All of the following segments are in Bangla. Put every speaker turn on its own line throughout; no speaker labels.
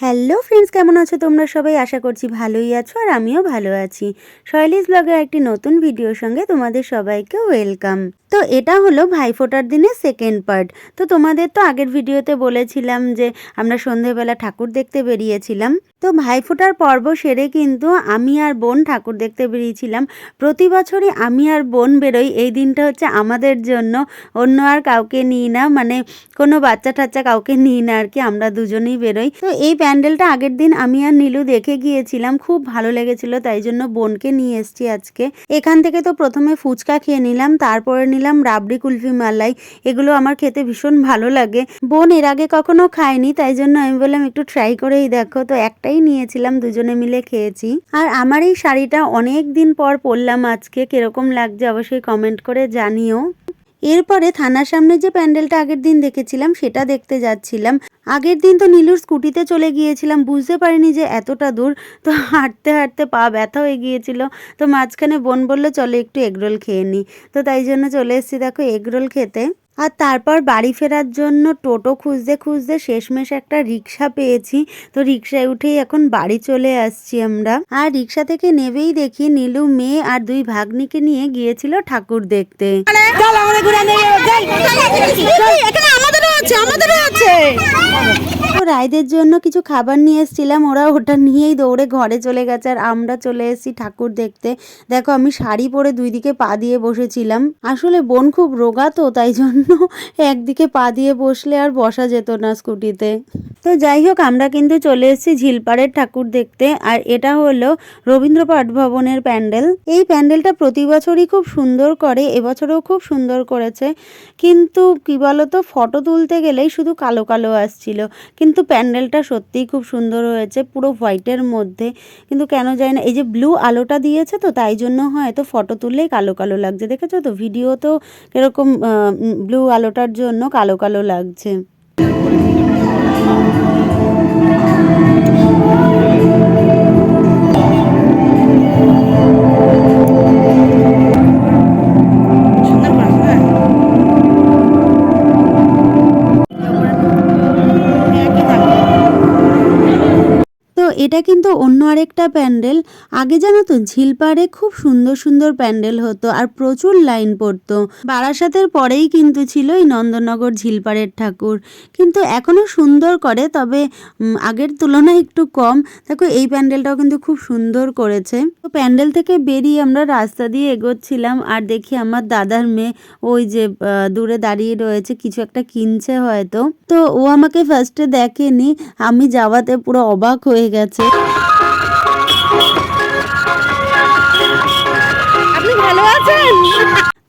হ্যালো ফ্রেন্ডস কেমন আছো তোমরা সবাই? আশা করছি ভালোই আছো আর আমিও ভালো আছি। শৈলিস ব্লগের একটি নতুন ভিডিওর সঙ্গে তোমাদের সবাইকে ওয়েলকাম তো এটা হলো ভাইফোঁটার দিনের সেকেন্ড পার্ট তো তোমাদের তো আগের ভিডিওতে বলেছিলাম যে আমরা সন্ধেবেলা ঠাকুর দেখতে বেরিয়েছিলাম। তো ভাইফোঁটার পর্ব সেরে কিন্তু আমি আর বোন ঠাকুর দেখতে বেরিয়েছিলাম। প্রতি বছরই আমি আর বোন বেরোই। এই দিনটা হচ্ছে আমাদের জন্য। অন্য আর কাউকে নিই না। মানে কোনো বাচ্চা টাচ্চা কাউকে নিই না আর কি। আমরা দুজনেই বেরোই। তো এই প্যান্ডেলটা আগের দিন আমি আর নীলু দেখে গিয়েছিলাম। খুব ভালো লেগেছিল। তাই জন্য বোনকে নিয়ে এসেছি আজকে। এখান থেকে তো প্রথমে ফুচকা খেয়ে নিলাম। তারপরে নিলাম রাবড়ি, কুলফি, মালাই। এগুলো আমার খেতে ভীষণ ভালো লাগে। বোন এর আগে কখনো খায়নি, তাই জন্য আমি বললাম একটু ট্রাই করেই দেখো। তো একটাই নিয়েছিলাম, দুজনে মিলে খেয়েছি। আর আমার এই শাড়িটা অনেক দিন পর পরলাম আজকে, কীরকম লাগছে অবশ্যই কমেন্ট করে জানিও। এরপরে থানার সামনে যে প্যান্ডেলটা আগের দিন দেখেছিলাম, সেটা দেখতে যাচ্ছিলাম। আগের দিন তো নীলুর স্কুটিতে চলে গিয়েছিলাম, বুঝতে পারিনি যে এতটা দূর। তো হাঁটতে হাঁটতে পা ব্যথা হয়ে গিয়েছিল। তো মাঝখানে বোন বলল, চলে একটু এগরোল খেয়ে নিই তো তাই জন্য চলে এসেছি। দেখো, এগরোল খেতে আর তারপর বাড়ি ফেরার জন্য টোটো খুঁজতে খুঁজতে শেষমেশ একটা রিক্সা পেয়েছি। তো রিক্সায় উঠেই এখন বাড়ি চলে আসছি আমরা। আর রিক্সা থেকে নেবেই দেখি নীলু মেয়ে আর দুই ভাগ্নিকে নিয়ে গিয়েছিল ঠাকুর দেখতে।
চল আমরা ঘুরে নিয়ে যাই। এখানে আমাদেরও আছে আমাদেরও আছে।
রায়দের জন্য কিছু খাবার নিয়ে এসেছিলাম। ওরা ওটা নিয়েই দৌড়ে ঘরে চলে গেছে আর আমরা চলে এসেছি ঠাকুর দেখতে। দেখো, আমি শাড়ি পরে দুই দিকে পা দিয়ে বসেছিলাম। আসলে বোন খুব রোগা তো, তাই জন্য একদিকে পা দিয়ে বসলে আর বসা যেত না স্কুটিতে। তো যাই হোক, আমরা কিন্তু চলে এসেছি ঝিলপাড়ের ঠাকুর দেখতে। আর এটা হলো রবীন্দ্র পাঠ ভবনের প্যান্ডেল। এই প্যান্ডেলটা প্রতি বছরই খুব সুন্দর করে, এবছরও খুব সুন্দর করেছে। কিন্তু কি বলতো, ফটো তুলতে গেলেই শুধু কালো কালো আসছিল। কিন্তু প্যান্ডেলটা সত্যিই খুব সুন্দর হয়েছে, পুরো হোয়াইটের মধ্যে। কিন্তু কেন যায় না, এই যে ব্লু আলোটা দিয়েছে তো, তাই জন্য হয়তো ফটো তুললেই কালো কালো লাগছে। দেখেছ তো ভিডিও তো এরকম ব্লু আলোটার জন্য কালো কালো লাগছে। এটা কিন্তু অন্য আরেকটা প্যান্ডেল। আগে জানো তো, ঝিলপাড়ে খুব সুন্দর সুন্দর প্যান্ডেল হতো আর প্রচুর লাইন পড়তো। বারাসাতের পরেই কিন্তু ছিল এই নন্দননগর ঝিলপাড়ের ঠাকুর। কিন্তু এখনও সুন্দর করে, তবে আগের তুলনায় একটু কম। দেখো, এই প্যান্ডেলটাও কিন্তু খুব সুন্দর করেছে। তো প্যান্ডেল থেকে বেরিয়ে আমরা রাস্তা দিয়ে এগোচ্ছিলাম আর দেখি আমার দাদার মেয়ে ওই যে দূরে দাঁড়িয়ে রয়েছে, কিছু একটা কিনছে হয়তো। তো ও আমাকে ফার্স্টে দেখেনি। আমি যাওয়াতে পুরো অবাক হয়ে গেছে।
আপনি ভালো আছেন?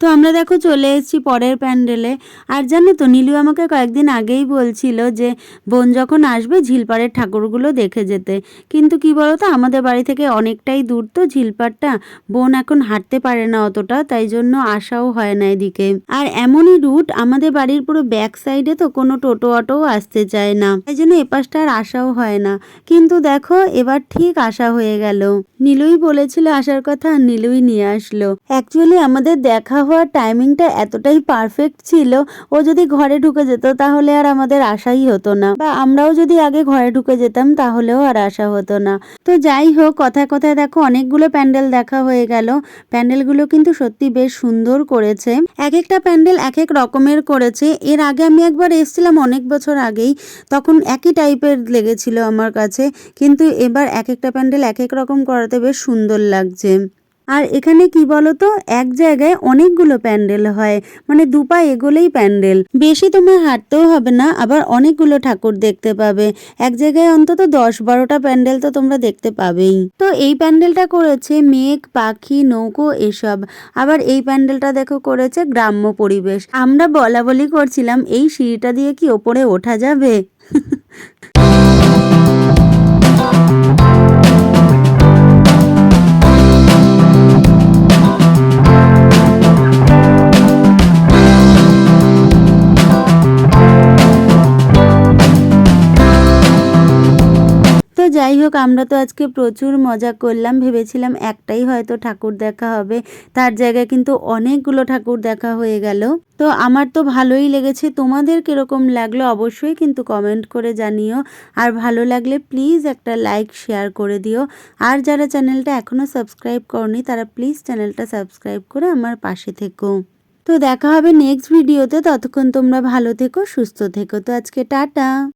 তো আমরা দেখো চলে এসেছি পরের প্যান্ডেলে। আর জানো তো, নীলু আমাকে কয়েকদিন আগেই বলছিল যে, বোন যখন আসবে ঝিলপাড়ের ঠাকুরগুলো দেখে যেতে। কিন্তু কি বলতো, আমাদের বাড়ি থেকে অনেকটাই দূর তো ঝিলপাড়টা। বোন এখন হাঁটতে পারে না অতটা, তাই জন্য আসাও হয় না এদিকে। আর এমনই রুট, আমাদের বাড়ির পুরো ব্যাক সাইডে তো কোনো টোটো অটোও আসতে চায় না। তাই জন্য এপাশটা আর আসাও হয় না। কিন্তু দেখো, এবার ঠিক আসা হয়ে গেল। নীলুই বলেছিল আসার কথা নীলুই নিয়ে আসলো। অ্যাকচুয়ালি আমাদের দেখা হওয়ার টাইমিংটা এতটাই পারফেক্ট ছিল, ও যদি ঘরে ঢুকে যেত তাহলে আর আমাদের আশাই হতো না। বা আমরাও যদি আগে ঘরে ঢুকে যেতাম তাহলেও আর আশা হতো না। তো যাই হোক, কথায় কথায় দেখো অনেকগুলো প্যান্ডেল দেখা হয়ে গেল। প্যান্ডেলগুলো কিন্তু সত্যি বেশ সুন্দর করেছে। এক একটা প্যান্ডেল এক এক রকমের করেছে। এর আগে আমি একবার এসেছিলাম অনেক বছর আগেই, তখন একই টাইপের লেগেছিল আমার কাছে। কিন্তু এবার এক একটা প্যান্ডেল এক এক রকম করাতে বেশ সুন্দর লাগছে। আর এখানে কি বলতো? এক জায়গায় অনেকগুলো প্যান্ডেল হয়। মানে দুপা এগোলেই প্যান্ডেল। বেশি তোমার হাঁটতেও হবে না, আবার অনেকগুলো ঠাকুর দেখতে পাবে। এক জায়গায় অন্তত দশ বারোটা প্যান্ডেল তো তোমরা দেখতে পাবেই। তো এই প্যান্ডেলটা করেছে মেঘ, পাখি, নৌকো, এসব। আবার এই প্যান্ডেলটা দেখো করেছে গ্রাম্য পরিবেশ। আমরা বলা বলি করছিলাম, এই সিঁড়িটা দিয়ে কি ওপরে ওঠা যাবে? তো যাই হোক, আমরা তো আজকে প্রচুর মজা করলাম। ভেবেছিলাম একটাই হয়তো ঠাকুর দেখা হবে। তার জায়গায় কিন্তু অনেকগুলো ঠাকুর দেখা হয়ে গেল। তো আমার তো ভালোই লেগেছে। তোমাদের কীরকম লাগল অবশ্যই কিন্তু কমেন্ট করে জানিও। আর ভালো লাগলে প্লিজ একটা লাইক শেয়ার করে দিও। আর যারা চ্যানেলটা এখনও সাবস্ক্রাইব করনি, তারা প্লিজ চ্যানেলটা সাবস্ক্রাইব করে আমার পাশে থেকো। তো দেখা হবে নেক্সট ভিডিওতে ততক্ষণ তোমরা ভালো থেকো, সুস্থ থেকো। তো আজকে টাটা।